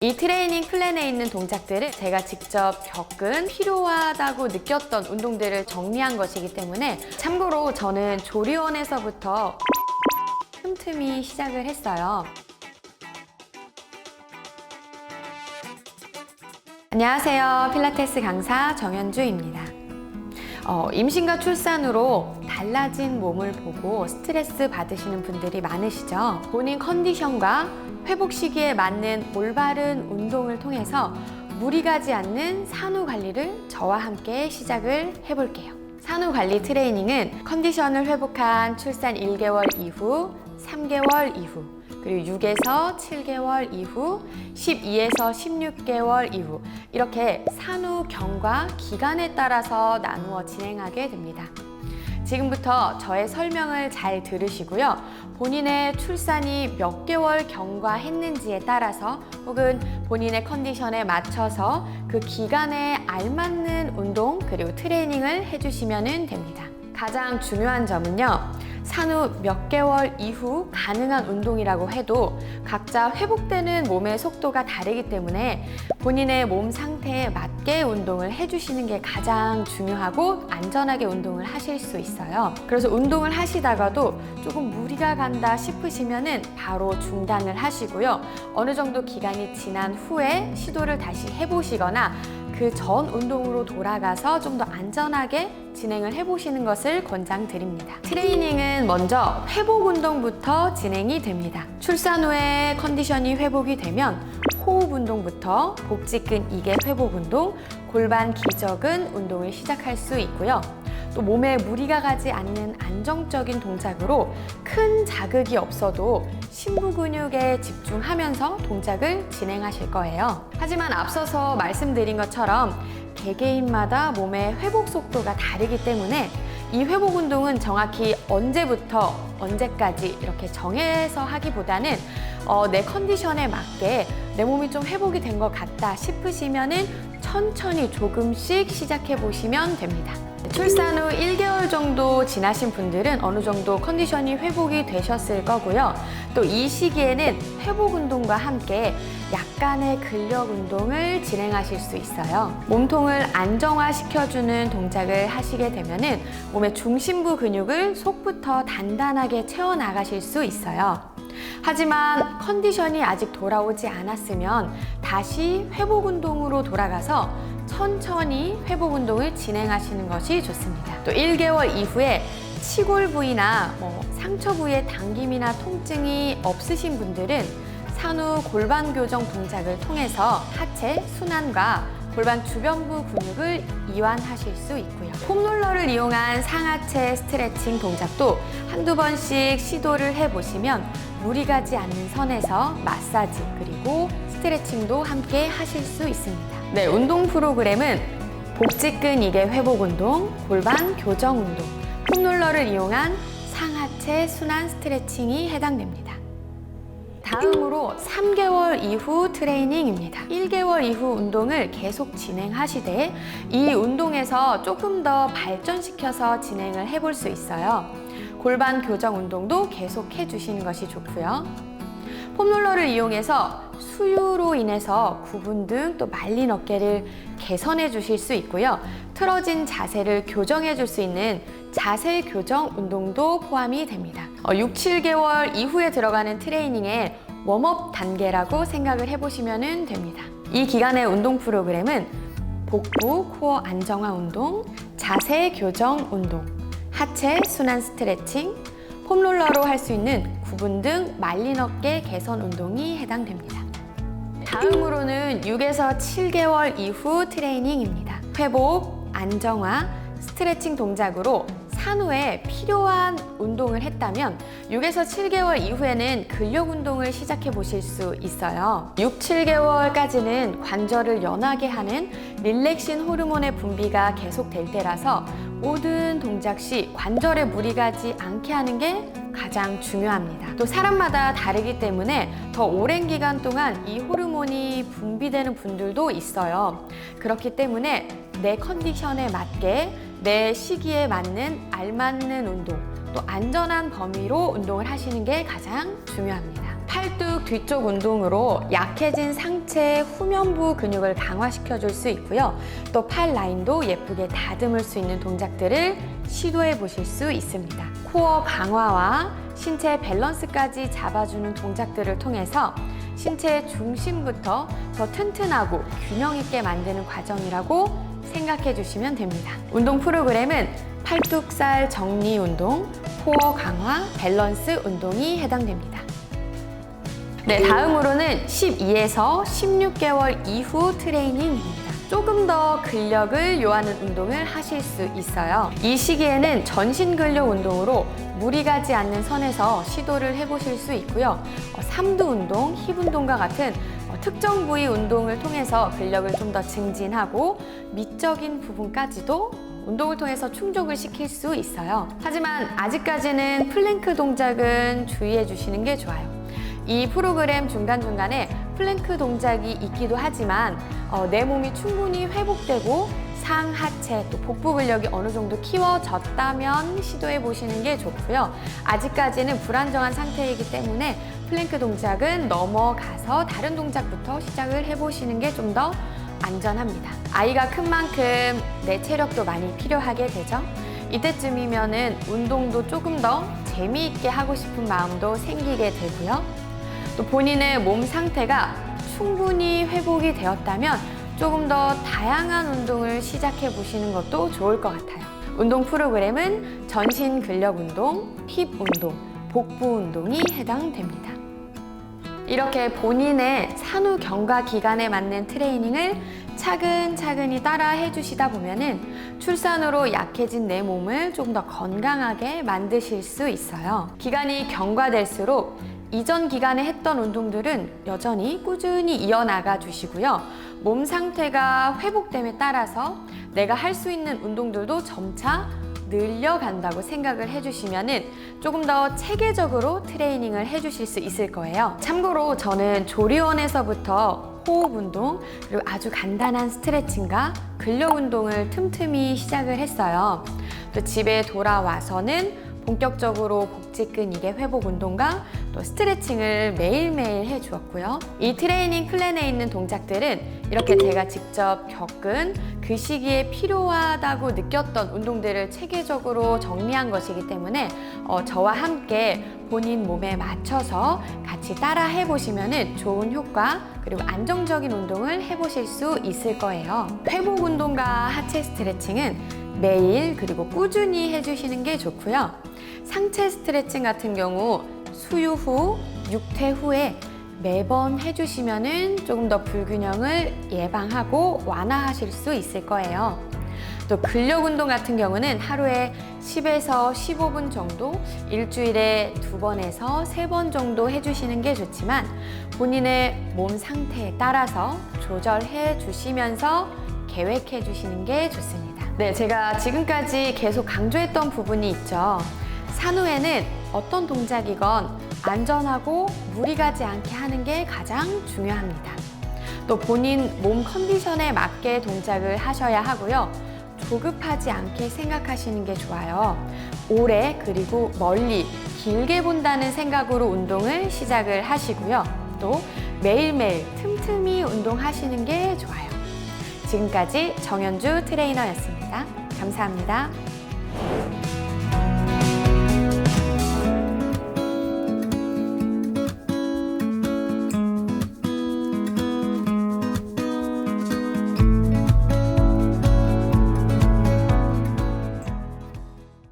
이 트레이닝 플랜에 있는 동작들을 제가 직접 겪은 필요하다고 느꼈던 운동들을 정리한 것이기 때문에 참고로 저는 조리원에서부터 틈틈이 시작을 했어요. 안녕하세요. 필라테스 강사 정현주입니다. 어, 임신과 출산으로 달라진 몸을 보고 스트레스 받으시는 분들이 많으시죠. 본인 컨디션과 회복 시기에 맞는 올바른 운동을 통해서 무리 가지 않는 산후 관리를 저와 함께 시작을 해볼게요. 산후 관리 트레이닝은 컨디션을 회복한 출산 1개월 이후, 3개월 이후, 그리고 6에서 7개월 이후, 12에서 16개월 이후 이렇게 산후 경과 기간에 따라서 나누어 진행하게 됩니다. 지금부터 저의 설명을 잘 들으시고요. 본인의 출산이 몇 개월 경과했는지에 따라서 혹은 본인의 컨디션에 맞춰서 그 기간에 알맞는 운동 그리고 트레이닝을 해주시면 됩니다. 가장 중요한 점은요. 산후 몇 개월 이후 가능한 운동이라고 해도 각자 회복되는 몸의 속도가 다르기 때문에 본인의 몸 상태에 맞게 운동을 해주시는 게 가장 중요하고 안전하게 운동을 하실 수 있어요. 그래서 운동을 하시다가도 조금 무리가 간다 싶으시면은 바로 중단을 하시고요. 어느 정도 기간이 지난 후에 시도를 다시 해보시거나 그 전 운동으로 돌아가서 좀 더 안전하게 진행을 해보시는 것을 권장드립니다. 트레이닝은 먼저 회복 운동부터 진행이 됩니다. 출산 후에 컨디션이 회복이 되면 호흡 운동부터 복직근 이개 회복 운동, 골반 기저근 운동을 시작할 수 있고요. 또 몸에 무리가 가지 않는 안정적인 동작으로 큰 자극이 없어도 심부 근육에 집중하면서 동작을 진행하실 거예요. 하지만 앞서서 말씀드린 것처럼 개개인마다 몸의 회복 속도가 다르기 때문에 이 회복 운동은 정확히 언제부터 언제까지 이렇게 정해서 하기보다는 어, 내 컨디션에 맞게 내 몸이 좀 회복이 된 것 같다 싶으시면은 천천히 조금씩 시작해 보시면 됩니다. 출산 후 1개월 정도 지나신 분들은 어느 정도 컨디션이 회복이 되셨을 거고요. 또 이 시기에는 회복 운동과 함께 약간의 근력 운동을 진행하실 수 있어요. 몸통을 안정화시켜주는 동작을 하시게 되면은 몸의 중심부 근육을 속부터 단단하게 채워나가실 수 있어요. 하지만 컨디션이 아직 돌아오지 않았으면 다시 회복 운동으로 돌아가서 천천히 회복 운동을 진행하시는 것이 좋습니다. 또 1개월 이후에 치골 부위나 뭐 상처 부위에 당김이나 통증이 없으신 분들은 산후 골반 교정 동작을 통해서 하체 순환과 골반 주변부 근육을 이완하실 수 있고요. 폼롤러를 이용한 상하체 스트레칭 동작도 한두 번씩 시도를 해보시면 무리 가지 않는 선에서 마사지 그리고 스트레칭도 함께 하실 수 있습니다. 네, 운동 프로그램은 복직근 이개 회복 운동, 골반 교정 운동, 폼롤러를 이용한 상하체 순환 스트레칭이 해당됩니다. 다음으로 3개월 이후 트레이닝입니다. 1개월 이후 운동을 계속 진행하시되 이 운동에서 조금 더 발전시켜서 진행을 해볼 수 있어요. 골반 교정 운동도 계속 해주시는 것이 좋고요. 폼롤러를 이용해서 수유로 인해서 구분 등 또 말린 어깨를 개선해 주실 수 있고요. 틀어진 자세를 교정해 줄 수 있는 자세 교정 운동도 포함이 됩니다. 어, 6, 7개월 이후에 들어가는 트레이닝의 웜업 단계라고 생각을 해보시면 됩니다. 이 기간의 운동 프로그램은 복부 코어 안정화 운동, 자세 교정 운동, 하체 순환 스트레칭, 폼롤러로 할 수 있는 구분 등 말린 어깨 개선 운동이 해당됩니다. 다음으로는 6에서 7개월 이후 트레이닝입니다. 회복, 안정화, 스트레칭 동작으로 산후에 필요한 운동을 했다면 6에서 7개월 이후에는 근력 운동을 시작해 보실 수 있어요. 6, 7개월까지는 관절을 연하게 하는 릴렉신 호르몬의 분비가 계속될 때라서 모든 동작 시 관절에 무리 가지 않게 하는 게 가장 중요합니다. 또 사람마다 다르기 때문에 더 오랜 기간 동안 이 호르몬이 분비되는 분들도 있어요. 그렇기 때문에 내 컨디션에 맞게 내 시기에 맞는 알맞는 운동, 또 안전한 범위로 운동을 하시는 게 가장 중요합니다. 팔뚝 뒤쪽 운동으로 약해진 상체 후면부 근육을 강화시켜 줄 수 있고요. 또 팔 라인도 예쁘게 다듬을 수 있는 동작들을 시도해 보실 수 있습니다. 코어 강화와 신체 밸런스까지 잡아주는 동작들을 통해서 신체의 중심부터 더 튼튼하고 균형 있게 만드는 과정이라고 생각해 주시면 됩니다. 운동 프로그램은 팔뚝살 정리 운동, 코어 강화, 밸런스 운동이 해당됩니다. 네, 다음으로는 12에서 16개월 이후 트레이닝입니다. 조금 더 근력을 요하는 운동을 하실 수 있어요. 이 시기에는 전신 근력 운동으로 무리 가지 않는 선에서 시도를 해보실 수 있고요. 어, 삼두 운동, 힙 운동과 같은 어, 특정 부위 운동을 통해서 근력을 좀 더 증진하고 미적인 부분까지도 운동을 통해서 충족을 시킬 수 있어요. 하지만 아직까지는 플랭크 동작은 주의해 주시는 게 좋아요. 이 프로그램 중간중간에 플랭크 동작이 있기도 하지만 어, 내 몸이 충분히 회복되고 상하체 또 복부 근력이 어느 정도 키워졌다면 시도해 보시는 게 좋고요. 아직까지는 불안정한 상태이기 때문에 플랭크 동작은 넘어가서 다른 동작부터 시작을 해 보시는 게 좀 더 안전합니다. 아이가 큰 만큼 내 체력도 많이 필요하게 되죠. 이때쯤이면은 운동도 조금 더 재미있게 하고 싶은 마음도 생기게 되고요. 또 본인의 몸 상태가 충분히 회복이 되었다면 조금 더 다양한 운동을 시작해 보시는 것도 좋을 것 같아요. 운동 프로그램은 전신 근력 운동, 힙 운동, 복부 운동이 해당됩니다. 이렇게 본인의 산후 경과 기간에 맞는 트레이닝을 차근차근히 따라 해주시다 보면은 출산으로 약해진 내 몸을 조금 더 건강하게 만드실 수 있어요. 기간이 경과될수록 이전 기간에 했던 운동들은 여전히 꾸준히 이어나가 주시고요. 몸 상태가 회복됨에 따라서 내가 할 수 있는 운동들도 점차 늘려간다고 생각을 해주시면은 조금 더 체계적으로 트레이닝을 해주실 수 있을 거예요. 참고로 저는 조리원에서부터 호흡 운동 그리고 아주 간단한 스트레칭과 근력 운동을 틈틈이 시작을 했어요. 또 집에 돌아와서는 본격적으로 복직근육의 회복 운동과 또 스트레칭을 매일매일 해 주었고요. 이 트레이닝 플랜에 있는 동작들은 이렇게 제가 직접 겪은 그 시기에 필요하다고 느꼈던 운동들을 체계적으로 정리한 것이기 때문에 어, 저와 함께 본인 몸에 맞춰서 같이 따라 해보시면 좋은 효과 그리고 안정적인 운동을 해보실 수 있을 거예요. 회복 운동과 하체 스트레칭은 매일 그리고 꾸준히 해주시는 게 좋고요. 상체 스트레칭 같은 경우 수유 후, 육퇴 후에 매번 해주시면은 조금 더 불균형을 예방하고 완화하실 수 있을 거예요. 또 근력 운동 같은 경우는 하루에 10에서 15분 정도, 일주일에 두 번에서 세 번 정도 해주시는 게 좋지만 본인의 몸 상태에 따라서 조절해 주시면서 계획해 주시는 게 좋습니다. 네, 제가 지금까지 계속 강조했던 부분이 있죠. 산후에는 어떤 동작이건 안전하고 무리 가지 않게 하는 게 가장 중요합니다. 또 본인 몸 컨디션에 맞게 동작을 하셔야 하고요. 조급하지 않게 생각하시는 게 좋아요. 오래 그리고 멀리 길게 본다는 생각으로 운동을 시작을 하시고요. 또 매일매일 틈틈이 운동하시는 게 좋아요. 지금까지 정현주 트레이너였습니다. 감사합니다.